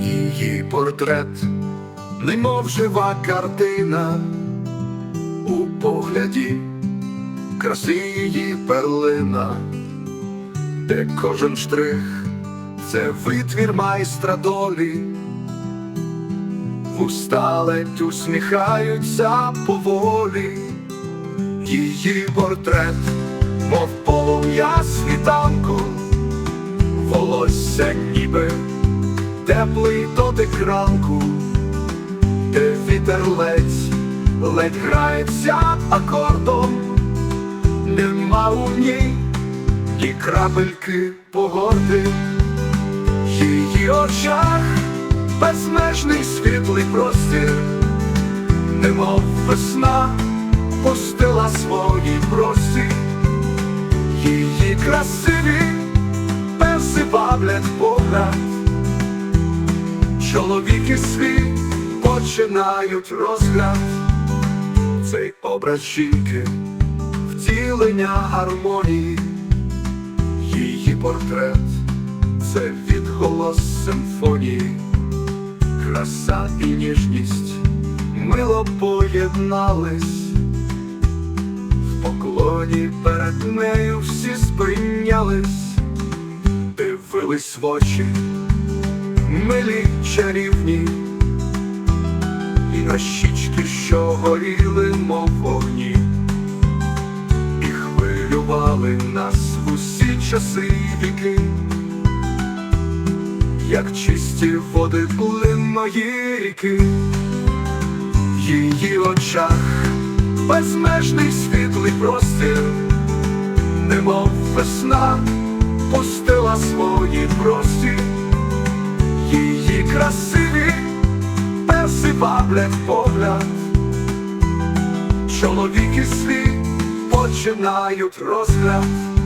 Її портрет, немов жива картина, у погляді краси її перлина, де кожен штрих це витвір майстра долі, вуста ледь усміхаються поволі, її портрет, мов полум'я світанку, волосся ніби теплий дотик ранку, де вітер ледь, ледь грається акордом, нема у ній і крапельки погоди, її очах безмежний світлий простір, немов весна пустила свої прості, її красиві песи баблять погляд. Чоловіки свій починають розгляд, цей образ жінки, втілення гармонії, її портрет це відголос симфонії, краса і ніжність. Мило поєднались, в поклоні перед нею всі сприйнялись, дивились в очі милі чарівні, і на щічки, що горіли, мов вогні, і хвилювали нас в усі часи віки, як чисті води плинної ріки, в її очах безмежний світлий простір, немов весна пустила свої простір. Її красиві перси баблять погляд, чоловіки свій починають розгляд.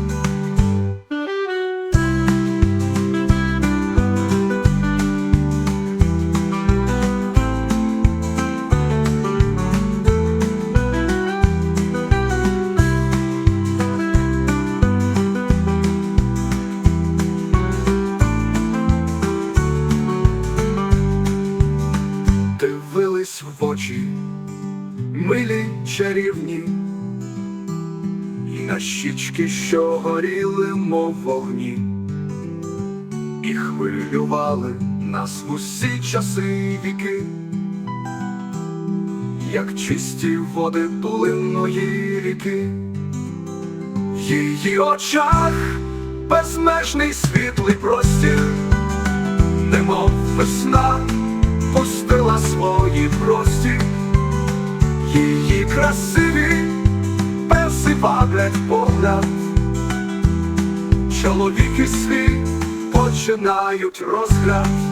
Дивились в очі, милі чарівні, і на щічки, що горіли, мов вогні, і хвилювали нас в усі часи й віки, як чисті води плинної ріки, в її очах безмежний світлий простір, немов весна красиві перси ваблять погляд, чоловіки свій починають розгляд.